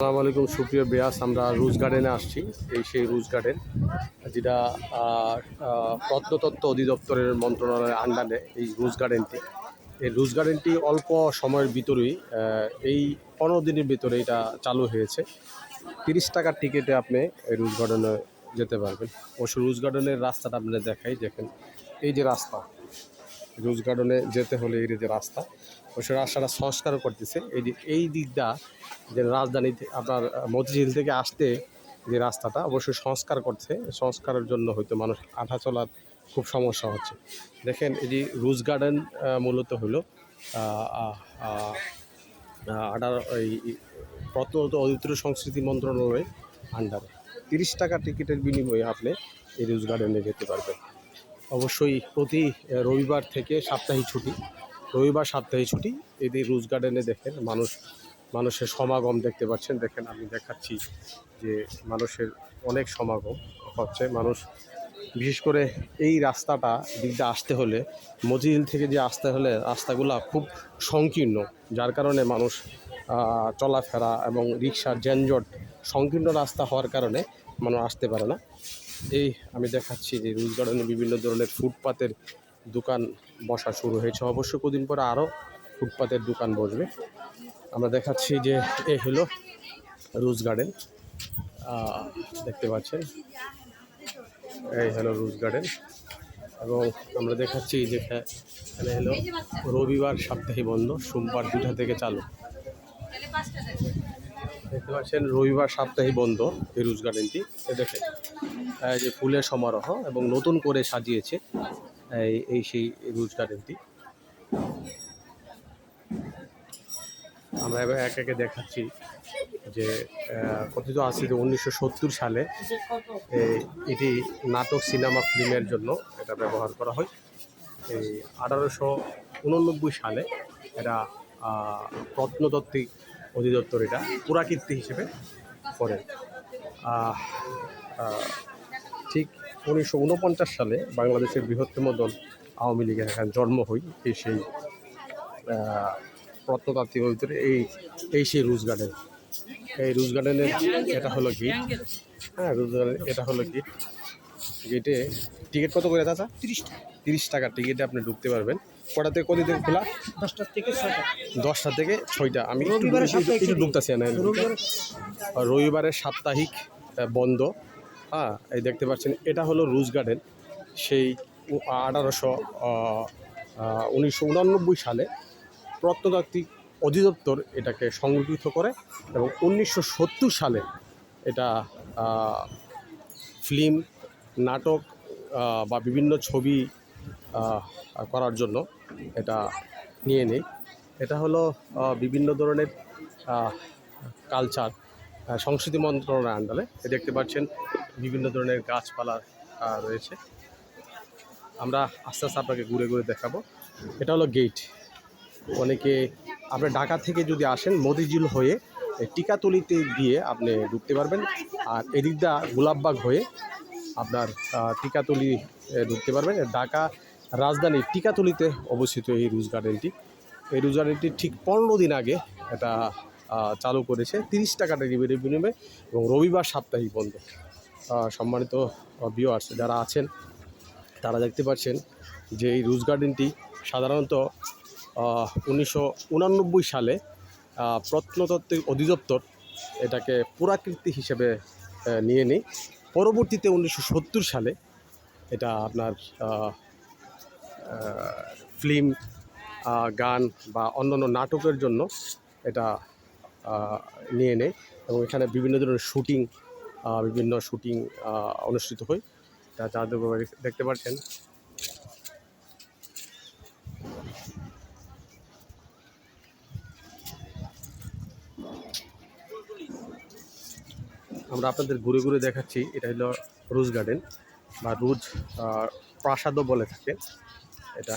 আসসালামু আলাইকুম, সুপ্রিয় বেয়াস। আমরা রুজ গার্ডেনে আসছি, এই সেই রুজ গার্ডেন, যেটা প্রত্নতত্ত্ব অধিদপ্তরের মন্ত্রণালয়ের আন্ডারে এই রুজ গার্ডেনটি। এই রুজ গার্ডেনটি অল্প সময়ের ভিতরেই এই পনেরো দিনের ভিতরে এটা চালু হয়েছে। তিরিশ টাকার টিকিটে আপনি এই রুজ গার্ডেনে যেতে পারবেন। অবশ্য রুজ গার্ডেনের রাস্তাটা আপনাদের দেখাই, দেখেন। এই যে রাস্তা, রোজ গার্ডেনে যেতে হলে এই যে রাস্তা অবশ্য রাস্তাটা সংস্কারও করতেছে। এই এই দিকটা যে রাজধানী আপনার মতিঝিল থেকে আসতে যে রাস্তাটা অবশ্যই সংস্কার করছে। সংস্কারের জন্য হয়তো মানুষ আঠা চলার খুব সমস্যা হচ্ছে। দেখেন এই যে রোজ গার্ডেন মূলত হলো আহ, এই প্রত্নত অধিত্র সংস্কৃতি মন্ত্রণালয়ের আন্ডারে তিরিশ টাকা টিকিটের বিনিময়ে আপনি এই রুজ গার্ডেনে যেতে পারবেন। অবশ্যই প্রতি রবিবার থেকে সাপ্তাহিক ছুটি। রবিবার সাপ্তাহিক ছুটি। এদের রোজ গার্ডেনে দেখেন মানুষ, মানুষের সমাগম দেখতে পাচ্ছেন। দেখেন আমি দেখাচ্ছি যে মানুষের অনেক সমাগম হচ্ছে। মানুষ, বিশেষ করে এই রাস্তাটা দিকটা আসতে হলে মতিঝিল থেকে যে আসতে হলে রাস্তাগুলো খুব সংকীর্ণ। যার কারণে মানুষ চলাফেরা এবং রিক্সার যানজট সংকীর্ণ রাস্তা হওয়ার কারণে মানুষ আসতে পারে না। এই আমি দেখাচ্ছি যে রোজ গার্ডেনে বিভিন্ন ধরনের ফুটপাতের দোকান বসা শুরু হয়েছে। অবশ্য কদিন পরে আরও ফুটপাতের দোকান বসবে। আমরা দেখাচ্ছি যে এ হলো রোজ গার্ডেন। দেখতে পাচ্ছেন? এই হলো রোজ গার্ডেন। এবং আমরা দেখাচ্ছি যে এখা- এখানে হলো রবিবার সাপ্তাহিক বন্ধ, সোমবার দুটা থেকে চালু। দেখতে পাচ্ছেন, রবিবার সাপ্তাহিক বন্ধ এই রোজ গার্ডেনটি। এ দেখেন যে ফুলের সমারোহ এবং নতুন করে সাজিয়েছে। এই সেই রোজ গার্ডেনটি আমরা এবার এক একে দেখাচ্ছি যে কথিত আছে যে উনিশশো সত্তর সালে এটি নাটক সিনেমা ফিল্মের জন্য এটা ব্যবহার করা হয়। এই আঠারোশো উননব্বই সালে এটা প্রত্নতাত্ত্বিক অধিদপ্তর এটা পুরাকীর্তি হিসেবে করেন ঠিক উনিশশো উনপঞ্চাশ সালে বাংলাদেশের বৃহত্তম দল আওয়ামী লীগের এখানে জন্ম হই। এই সেই প্রত্নতাত্ত্বিক ভিতরে এই এই সেই রুজ গার্ডেন। এই রুজ গার্ডেনের এটা হলো গেট হ্যাঁ রুজ গার্ডেন এটা হলো গেট গেটে টিকিট কত করে দাদা তিরিশ টাকা। তিরিশ টাকার টিকিটে আপনি ঢুকতে পারবেন। কটা থেকে কত থেকে খোলা? দশটার থেকে ছয়টা। দশটা থেকে ছয়টা। আমি একটু ঢুকতেছি না রবিবারের সাপ্তাহিক বন্ধ। হ্যাঁ এই দেখতে পাচ্ছেন, এটা হলো রুজ গার্ডেন। সেই আঠারোশো উনিশশো সালে প্রত্নতাত্ত্বিক অধিদপ্তর এটাকে সংরক্ষিত করে এবং উনিশশো সত্তর সালে এটা ফিল্ম, নাটক বা বিভিন্ন ছবি করার জন্য এটা নিয়ে নেই। এটা হলো বিভিন্ন ধরনের কালচার সংস্কৃতি মন্ত্রণালয়ের আন্ডারে। দেখতে পাচ্ছেন বিভিন্ন ধরনের গাছপালা রয়েছে। আমরা আস্তে আস্তে আপনাকে ঘুরে ঘুরে দেখাবো। এটা হলো গেট অনেকে, আপনি ঢাকা থেকে যদি আসেন মতিঝিল হয়ে টিকাতলিতে গিয়ে আপনি ঢুকতে পারবেন। আর এদিকটা গোলাপবাগ হয়ে আপনার টিকাতলি ঢুকতে পারবেন। ঢাকা রাজধানী টিকাতলিতে অবস্থিত এই রুজ গার্ডেনটি। এই রুজ গার্ডেনটি ঠিক পনেরো দিন আগে এটা চালু করেছে। তিরিশ টাকা টিকিটের বিনিময়ে এবং রবিবার সাপ্তাহিক বন্ধ। সম্মানিত ভিউয়ার্স যারা আছেন, তারা দেখতে পাচ্ছেন যে এই রুজ গার্ডেনটি সাধারণত উনিশশো সালে প্রত্নতাত্ত্বিক অধিদপ্তর এটাকে পুরাকীর্তি হিসেবে নিয়ে নেই পরবর্তীতে উনিশশো সত্তর সালে এটা আপনার ফিল্ম গান বা অন্যান্য নাটকের জন্য এটা নিয়ে নেয় এবং এখানে বিভিন্ন ধরনের শুটিং বিভিন্ন শুটিং অনুষ্ঠিত হয়। তা যাদের দেখতে পাচ্ছেন। আমরা আপনাদের ঘুরে ঘুরে দেখাচ্ছি, এটা হলো রোজ গার্ডেন বা রোজ প্রাসাদও বলে থাকে। এটা